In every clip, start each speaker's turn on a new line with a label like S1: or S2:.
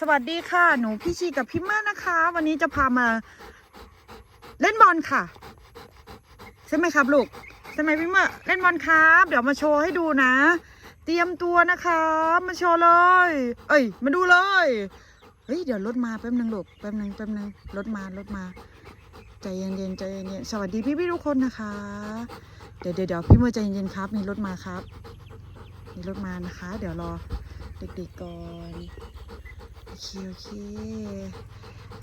S1: สวัสดีค่ะ หนูพี่ชีกับพี่เมื่อนะคะ วันนี้จะพามาเล่นบอลค่ะ ใช่ไหมครับลูกใช่ไหมพี่เมื่อเล่นบอลครับ เดี๋ยวมาโชว์ให้ดูนะ เตรียมตัวนะคะมาโชว์เลย เอ้ย มาดูเลยเฮ้ยเดี๋ยวรถมาแป๊บนึงลูกแป๊บนึงแป๊บนึงรถมารถมาใจเย็นๆใจเย็นๆสวัสดีพี่ๆทุกคนนะคะ เดี๋ยวเดี๋ยวเดี๋ยวพี่เมื่อใจเย็นๆครับมีรถมาครับ มีรถมานะคะ เดี๋ยวรอเด็กๆก่อน เค โอเค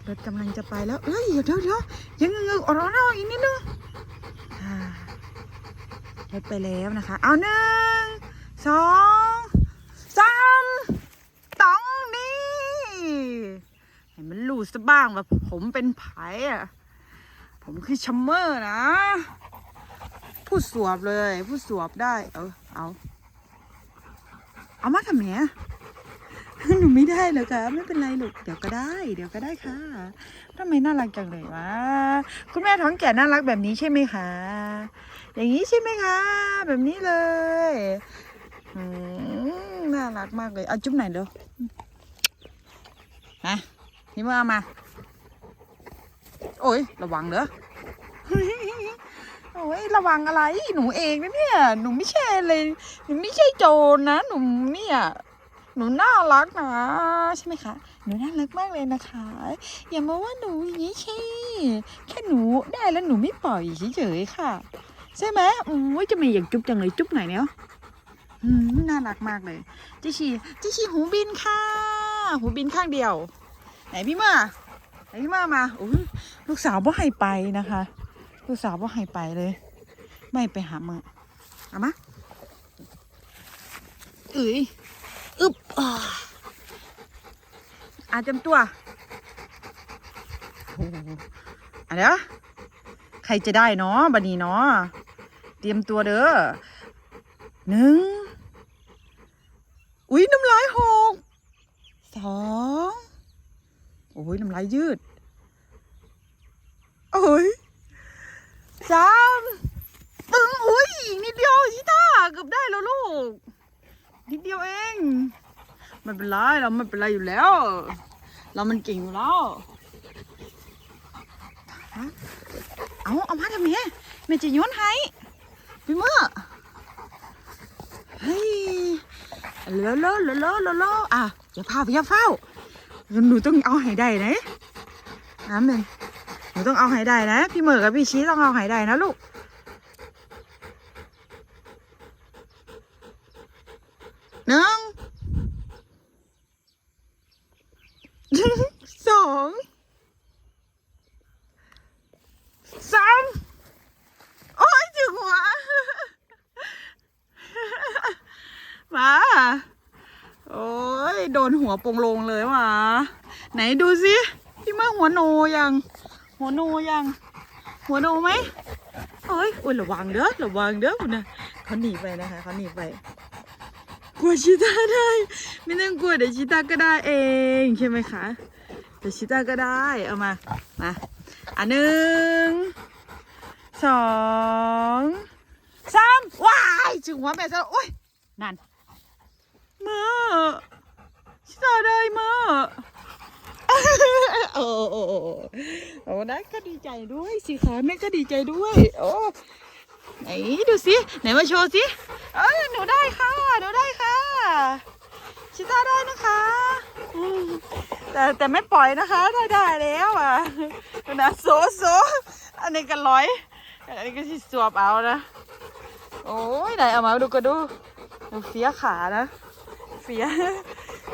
S1: รถกำลังจะไปแล้ว เอ้ย เดี๋ยวเดี๋ยวเดี๋ยวยังเงือกออกแล้วอีกนิดนึงรถไปแล้วนะคะ เอาหนึ่งสองสามตองนี่ให้มันรู้ซะบ้างว่าผมเป็นไผ่อะผมคือชัมเมอร์นะ พูดสวบเลย พูดสวบได้ เออเอา เอามาทำเนี้ย หนูไม่ได้เหรอคะไม่เป็นไรลูกเดี๋ยวก็ได้ เดี๋ยวก็ได้ค่ะทำไมน่ารักจังเลยวะคุณแม่ท้องแก่น่ารักแบบนี้ใช่ไหมคะอย่างนี้ใช่ไหมคะ แบบนี้เลยน่ารักมากเลยเอาจุ๊บไหนเดี๋ยวมานี่มาเอามา โอ้ยระวังเด้อโอ้ยระวังอะไรหนูเองนะเนี่ย หนูไม่ใช่เลยหนูไม่ใช่โจรนะ หนูเนี่ย หนูน่ารักนะใช่ไหมคะ หนูน่ารักมากเลยนะคะ อย่ามาว่าหนูอย่างนี้สิแค่หนูได้แล้วหนูไม่ปล่อยเฉยๆค่ะ ใช่ไหมโอ้ยจะมีอยากจุ๊บจังเลยจุ๊บไหนเนี่ยน่ารักมากเลยจิชีจิชีหูบินค่ะ หูบินข้างเดียว ไหนพี่มาไหนพี่มามาโอ้ยลูกสาวบ่ให้ไปนะคะ ลูกสาวบ่ให้ไปเลย ไม่ไปหาเมื่อเอามาเอ้ย อึบอ่าอาจำตัวอ้โหอะเดียใครจะได้เนาะบันนี้เนาะเตรียมตัวเด้อหนึ่งอุ้ยน้ำลายหกสองโอ้ยน้ำลายยืดโอ้ยสามปึ้งอุ้ยอีกนิดเดียวชิต้าเกือบได้แล้วลูก นิดเดียวเองไม่เป็นไรเราไม่เป็นไรอยู่แล้ว เรามันเก่งอยู่แล้วเอาเอามาทำไมแม่จะโย้อนให้พี่เมื่อเฮ้ยเลอะเลอะเลอะเลอะเลอะเลอะอะอย่าพาไปอย่าเฝ้าหนูต้องเอาให้ได้นะน้ำหนึ่งหนูต้องเอาให้ได้นะ พี่เมื่อกับพี่ชี้ต้องเอาให้ได้นะลูก หนึ่งสองสามโอ้ยจึงหัวมาโอ้ยโดนหัวโปงลงเลยว่ะไหนดูสิพี่มาหัวโนยัง หัวโนยัง หัวโนไหมโอ้ยโอ้ยระวังเด้อระวังเด้อคุณนะเขาหนีไปนะคะเขาหนีไป ลัวชิต้าได้ ไม่ต้องกลัวเดี๋ยวชิต้าก็ได้เองใช่ไหมคะเดี๋ยวชิต้าก็ได้เอามามาอะหนึ่งสองสามว้ายจึงหัวแม่ซะโอ้ยนั่นมาชิต้าได้มาโอ้โอ้โอ้โอ้โอ้ได้ก็ดีใจด้วยสิคะแม่ก็ดีใจด้วย โอ้ไหนดูสิไหนมาโชว์สิเอ้ยหนูได้ค่ะ หนูได้ค่ะ ชิต้าได้นะคะอืม แต่แต่ไม่ปล่อยนะคะถ้าได้แล้วอะนะโซโซอันนี้ก็ร้อย อันนี้ก็สิสวบเอานะ โอ้ยไหนเอามาดูก็ดูดูเฟียขานะเฟีย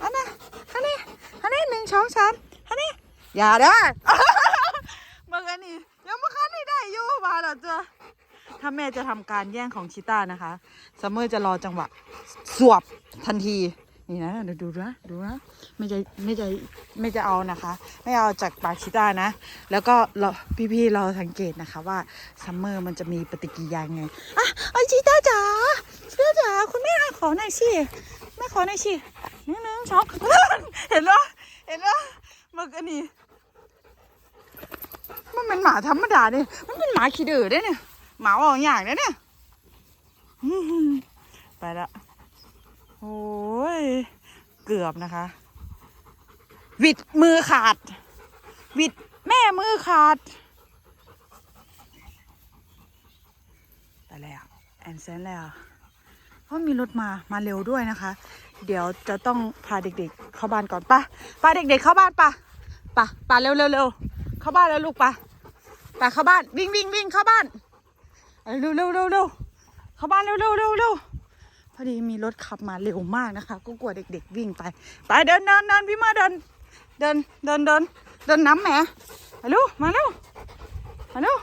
S1: อันนี้อันนี้อันนี้หนึ่งสองสามอันนี้อย่าได้เมื่อกี้นี่ยังไม่คันได้ได้อยู่มาแล้วจ้ะถ้าแม่จะทำการแย่งของชิต้านะคะซัมเมอร์จะรอจังหวะ สวบทันที นี่นะเดี๋ยวดูนะดูนะไม่จะไม่จะไม่จะเอานะคะ ไม่เอาจากปากชิต้านะ แล้วก็เราพี่ๆเราสังเกตนะคะว่าซัมเมอร์มันจะมีปฏิกิริยาไงอะไอชิต้าจ๋าชิต้าจ๋าคุณแม่ขอหน่อยสิแม่ขอหน่อยสิหนึ่งหนึ่งสองเห็นแล้วเห็นแล้วมื่อกี้นี่มันเป็นหมาธรรมดาเนี่ยมันเป็นหมาขี้ดื้อเด้เนี่ยหมาออกอย่างนี้เนี่ยไปละ โอ้ย เกือบนะคะ วิดมือขาด วิดแม่มือขาด ไปแล้วแอนเซนแล้วเพราะมีรถมามาเร็วด้วยนะคะ เดี๋ยวจะต้องพาเด็กๆเข้าบ้านก่อนปะปาเด็กๆเข้าบ้านปะปะปะเร็วเร็วเร็วเข้าบ้านแล้วลูกปะปะเข้าบ้านวิ่งวิ่งวิ่งเข้าบ้านเร็วเร็วเร็วเร็วเข้าบ้านเร็วเร็วเร็วเร็ว อดีมีรถขับมาเร็วมากนะคะ ก็กลัวเด็กๆวิ่งไป ไปเดินเดินเดินพี่มาเดิน เดินเดินเดินเดินน้ำแหมมาเร็วมาเร็วมาเร็ว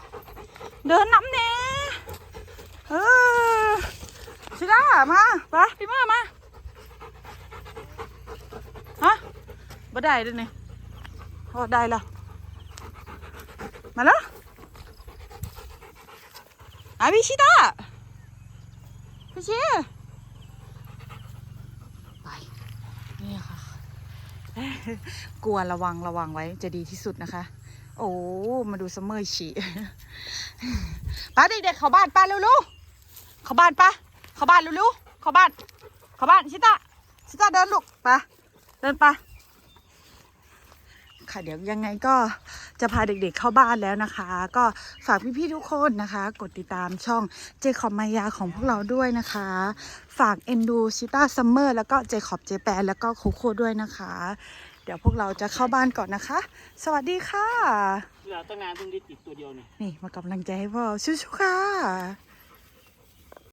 S1: เดินน้ำแน่เออชิด้ามาไปพี่มามาฮะบ่ได้ด้วยนี่พอได้แล้วมาแล้วอาพี่ชิด้าพี่ชิไป นี่ค่ะ กลัวระวังระวังไว้จะดีที่สุดนะคะ โอ้มาดูซัมเมอร์ฉี่ป้าเด็กๆเข้าบ้านป้าเร็วๆเข้าบ้านป้าเข้าบ้านเร็วๆเข้าบ้านเข้าบ้านชิตาชิตาเดินลูกป้าเดินป้า ค่ะ เดี๋ยวยังไงก็จะพาเด็กๆเข้าบ้านแล้วนะคะ ก็ฝากพี่ๆทุกคนนะคะ กดติดตามช่องเจคอบมายาของพวกเราด้วยนะคะ ฝากเอ็นดูชิต้าซัมเมอร์แล้วก็เจคอบเจแปนแล้วก็โคโค่ด้วยนะคะ เดี๋ยวพวกเราจะเข้าบ้านก่อนนะคะ สวัสดีค่ะ
S2: เราตั้งนานเพิ่งได้ติดตัวเดียวเนี่ย
S1: นี่มากำลังใจให้พ่อชูๆค่ะ